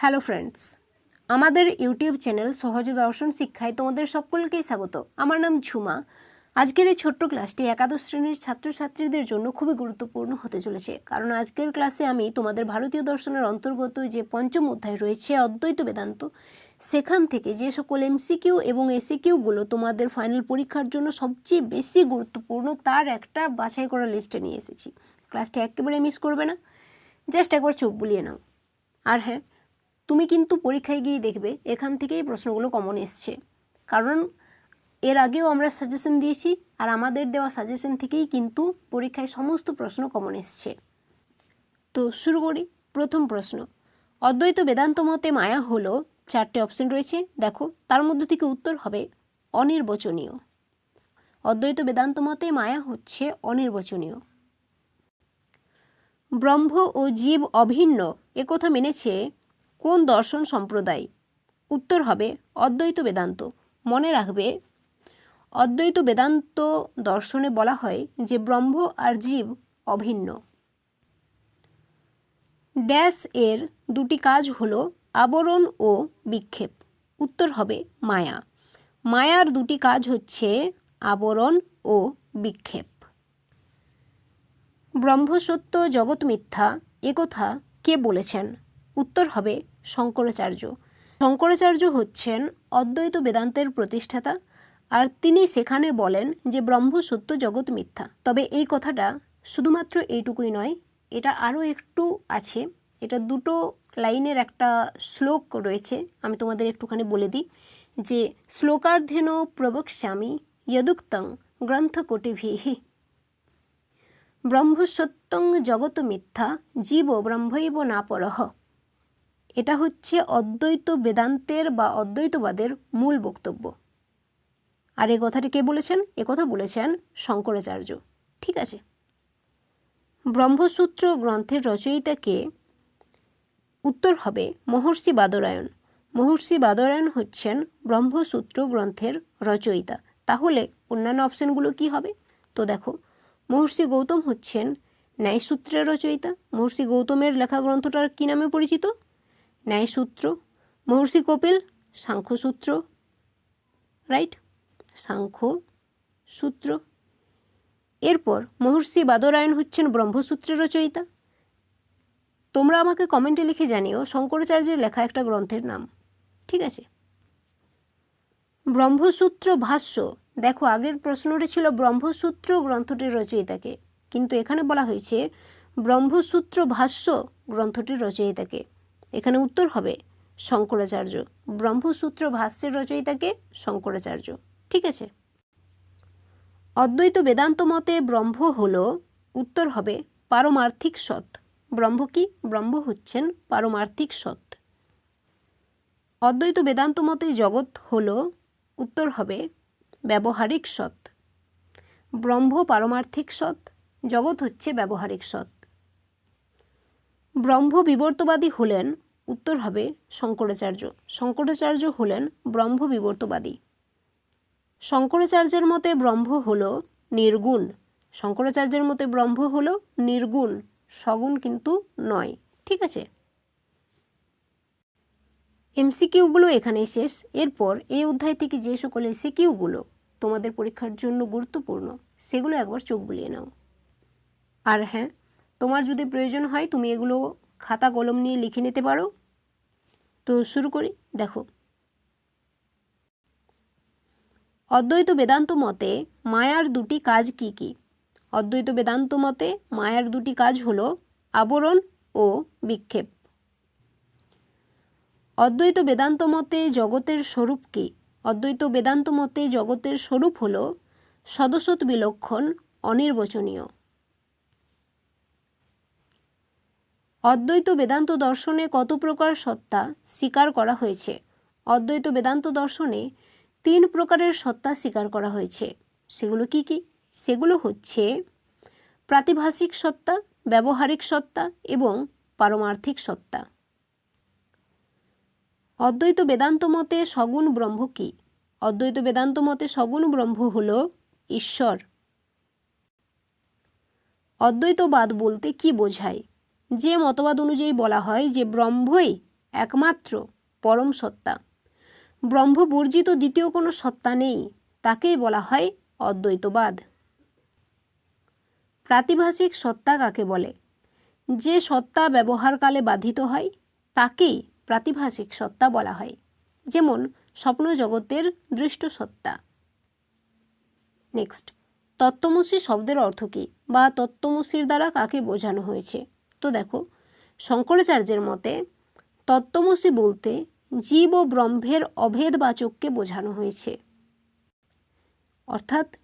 Hello friends, আমাদের YouTube channel সহজ দর্শন শিক্ষায় তোমাদের সকলকেই স্বাগত। আমার নাম ঝুমা। আজকের এই ছোট্ট ক্লাসটি একাদশ শ্রেণির ছাত্রছাত্রীদের জন্য খুবই গুরুত্বপূর্ণ হতে চলেছে। কারণ আজকের ক্লাসে আমি তোমাদের ভারতীয় দর্শনের অন্তর্গত যে পঞ্চম অধ্যায় রয়েছে, অদ্বৈত বেদান্ত, সেখান থেকে যে সকল এমসিকিউ এবং এসিকিউগুলো তোমাদের ফাইনাল পরীক্ষার জন্য সবচেয়ে বেশি গুরুত্বপূর্ণ তার একটা বাছাই করা লিস্টে নিয়ে এসেছি। ক্লাসটি একেবারে মিস করবে না। জাস্ট একবার চোখ বুলিয়ে নাও। আর হ্যাঁ তুমি কিন্তু পরীক্ষায় গিয়ে দেখবে এখান থেকেই প্রশ্নগুলো কমন এসছে। কারণ এর আগেও আমরা সাজেশন দিয়েছি আর আমাদের দেওয়া সাজেশন থেকেই কিন্তু পরীক্ষায় সমস্ত প্রশ্ন কমন এসছে। তো শুরু করি, প্রথম প্রশ্ন। অদ্বৈত বেদান্ত মতে মায়া হলো, চারটে অপশন রয়েছে, দেখো, তার মধ্যে থেকে উত্তর হবে অনির্বচনীয়। অদ্বৈত বেদান্ত মতে মায়া হচ্ছে অনির্বচনীয়। ব্রহ্ম ও জীব অভিন্ন, একথা মেনেছে কোন দর্শন সম্প্রদায়? উত্তর হবে, অদ্বৈত বেদান্ত। মনে রাখবে, অদ্বৈত বেদান্ত দর্শনে বলা হয় যে ব্রহ্ম আর জীব অভিন্ন। ড্যাশ এর দুটি কাজ হলো আবরণ ও বিক্ষেপ। উত্তর হবে, মায়া। মায়ার দুটি কাজ হচ্ছে আবরণ ও বিক্ষেপ। ব্রহ্মসত্য জগৎ মিথ্যা, একথা কে বলেছেন? উত্তর হবে শঙ্করাচার্য। শঙ্করাচার্য হচ্ছেন অদ্বৈত বেদান্তের প্রতিষ্ঠাতা আর তিনি সেখানে বলেন যে ব্রহ্ম সত্য জগৎ মিথ্যা। তবে এই কথাটা শুধুমাত্র এইটুকুই নয়, এটা আরও একটু আছে। এটা দুটো লাইনের একটা শ্লোক রয়েছে, আমি তোমাদের একটুখানি বলে দিই, যে শ্লোকার্ধেন প্রবক্ষ্যামি যদুক্তং গ্রন্থকোটিভিঃ। ব্রহ্মসত্যং জগত মিথ্যা, জীব ব্রহ্মৈব না পরহ এটা হচ্ছে অদ্বৈত বেদান্তের বা অদ্বৈতবাদের মূল বক্তব্য। আর এ কথাটি কে বলেছেন? এ কথা বলেছেন শঙ্করাচার্য। ঠিক আছে? ব্রহ্মসূত্র গ্রন্থের রচয়িতাকে উত্তর হবে মহর্ষি বাদরায়ণ। মহর্ষি বাদরায়ণ হচ্ছেন ব্রহ্মসূত্র গ্রন্থের রচয়িতা। তাহলে অন্যান্য অপশনগুলো কি হবে? তো দেখো, মহর্ষি গৌতম হচ্ছেন ন্যায়সূত্রের রচয়িতা। মহর্ষি গৌতমের লেখা গ্রন্থটার কী নামে পরিচিত? ন্যায়সূত্র, মহর্ষি কপিল, সাংখ্যসূত্র, রাইট? সাংখ্য সূত্র এরপর মহর্ষি বাদরায়ণ হচ্ছেন ব্রহ্মসূত্রের রচয়িতা তোমরা আমাকে কমেন্টে লিখে জানিও শঙ্করাচার্যের লেখা একটা গ্রন্থের নাম। ঠিক আছে? ব্রহ্মসূত্র ভাষ্য। দেখো, আগের প্রশ্নটি ছিল ব্রহ্মসূত্র গ্রন্থটির রচয়িতাকে। কিন্তু এখানে বলা হয়েছে ব্রহ্মসূত্র ভাষ্য গ্রন্থটির রচয়িতাকে। এখানে উত্তর হবে শঙ্করাচার্য। ব্রহ্মসূত্র ভাষ্যের রচয়িতাকে শঙ্করাচার্য। ঠিক আছে? অদ্বৈত বেদান্ত মতে ব্রহ্ম হল, উত্তর হবে পারমার্থিক সৎ। ব্রহ্ম কি? ব্রহ্ম হচ্ছেন পারমার্থিক সৎ। অদ্বৈত বেদান্ত মতে জগৎ হল, উত্তর হবে ব্যবহারিক সৎ। ব্রহ্ম পারমার্থিক সৎ, জগৎ হচ্ছে ব্যবহারিক সৎ। ব্রহ্ম বিবর্তবাদী হলেন, উত্তর হবে শঙ্করাচার্য। শঙ্করাচার্য হলেন ব্রহ্ম বিবর্তবাদী শঙ্করাচার্যের মতে ব্রহ্ম হল নির্গুণ। শঙ্করাচার্যের মতে ব্রহ্ম হল নির্গুণ, সগুণ কিন্তু নয়। ঠিক আছে? এমসিকিউগুলো এখানেই শেষ। এরপর এই অধ্যায় থেকে যে সকল এসিকিউগুলো তোমাদের পরীক্ষার জন্য গুরুত্বপূর্ণ, সেগুলো একবার চোখ বুলিয়ে নাও। আর হ্যাঁ তোমার যদি প্রয়োজন হয়, তুমি এগুলো খাতা কলম নিয়ে লিখে নিতে পারো। তো শুরু করি, দেখো। অদ্বৈত বেদান্ত মতে, মায়ার দুটি কাজ কি কি? অদ্বৈত বেদান্ত মতে, মায়ার দুটি কাজ হলো আবরণ ও বিক্ষেপ। অদ্বৈত বেদান্ত মতে, জগতের স্বরূপ কি? অদ্বৈত বেদান্ত মতে, জগতের স্বরূপ হল সদসৎ বিলক্ষণ, অনির্বচনীয়। অদ্বৈত বেদান্ত দর্শনে কত প্রকার সত্তা স্বীকার করা হয়েছে? অদ্বৈত বেদান্ত দর্শনে তিন প্রকারের সত্তা স্বীকার করা হয়েছে। সেগুলো কি কি? সেগুলো হচ্ছে প্রাতিভাষিক সত্তা, ব্যবহারিক সত্তা এবং পারমার্থিক সত্তা। অদ্বৈত বেদান্ত মতে সগুণ ব্রহ্ম কি? অদ্বৈত বেদান্ত মতে সগুণ ব্রহ্ম হল ঈশ্বর। অদ্বৈতবাদ বলতে কি বোঝায়? যে মতবাদ অনুযায়ী বলা হয় যে ব্রহ্মই একমাত্র পরম সত্তা। ব্রহ্মবর্জিত দ্বিতীয় কোনো সত্তা নেই, তাকেই বলা হয় অদ্বৈতবাদ। প্রাতিভাষিক সত্তা কাকে বলে? যে সত্তা ব্যবহারকালে বাধিত হয়, তাকেই প্রাতিভাষিক সত্তা বলা হয়। যেমন স্বপ্ন জগতের দৃষ্ট সত্তা। নেক্সট, তত্ত্বমসি শব্দের অর্থ কী বা তত্ত্বমসির দ্বারা কাকে বোঝানো হয়েছে? তো দেখো, শঙ্করাচার্যের মতে তত্ত্বমসি বলতে জীব ও ব্রহ্মের অভেদবাচককে বোঝানো হয়েছে। অর্থাৎ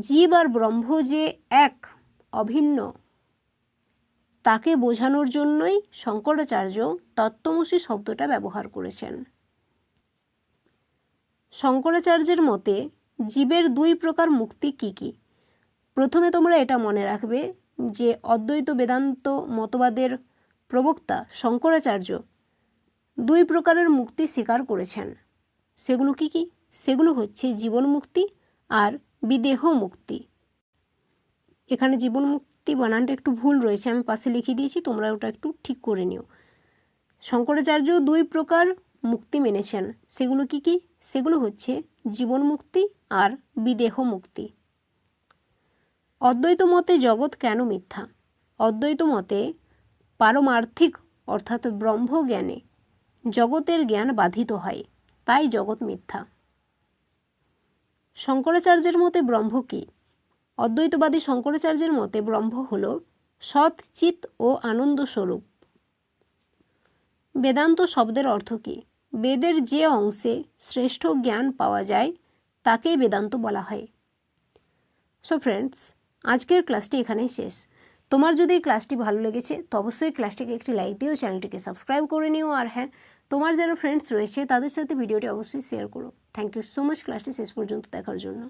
জীব আর ব্রহ্ম যে এক, অভিন্ন, তাকে বোঝানোর জন্যই শঙ্করাচার্য তত্ত্বমসি শব্দটা ব্যবহার করেছেন। শঙ্করাচার্যের মতে জীবের দুই প্রকার মুক্তি কি কি? প্রথমে তোমরা এটা মনে রাখবে যে অদ্বৈত বেদান্ত মতবাদের প্রবক্তা শঙ্করাচার্য দুই প্রকারের মুক্তি স্বীকার করেছেন। সেগুলো কি কি? সেগুলো হচ্ছে জীবন মুক্তি আর বিদেহ মুক্তি এখানে জীবন মুক্তি বানানটা একটু ভুল রয়েছে, আমি পাশে লিখে দিয়েছি, তোমরা ওটা একটু ঠিক করে নিও। শঙ্করাচার্য দুই প্রকার মুক্তি মেনেছেন। সেগুলো কি কি? সেগুলো হচ্ছে জীবন মুক্তি আর বিদেহ মুক্তি অদ্বৈত মতে জগৎ কেন মিথ্যা? অদ্বৈত মতে পারমার্থিক, অর্থাৎ ব্রহ্মজ্ঞানে জগতের জ্ঞান বাধিত হয়, তাই জগৎ মিথ্যা। শঙ্করাচার্যের মতে ব্রহ্ম কী? অদ্বৈতবাদী শঙ্করাচার্যের মতে ব্রহ্ম হল সৎ চিত ও আনন্দ স্বরূপ। বেদান্ত শব্দের অর্থ কী? বেদের যে অংশে শ্রেষ্ঠ জ্ঞান পাওয়া যায়, তাকেই বেদান্ত বলা হয়। সো ফ্রেন্ডস আজকের ক্লাসটি এখানেই শেষ। তোমার যদি এই ক্লাসটি ভালো লেগেছে, তো অবশ্যই ক্লাসটিকে একটি লাইক দিও, চ্যানেলটিকে সাবস্ক্রাইব করে নিও, আর হ্যাঁ তোমার যারা ফ্রেন্ডস রয়েছে, তাদের সাথে ভিডিওটি অবশ্যই শেয়ার করো। থ্যাংক ইউ সো মাচ ক্লাসটি শেষ পর্যন্ত দেখার জন্য।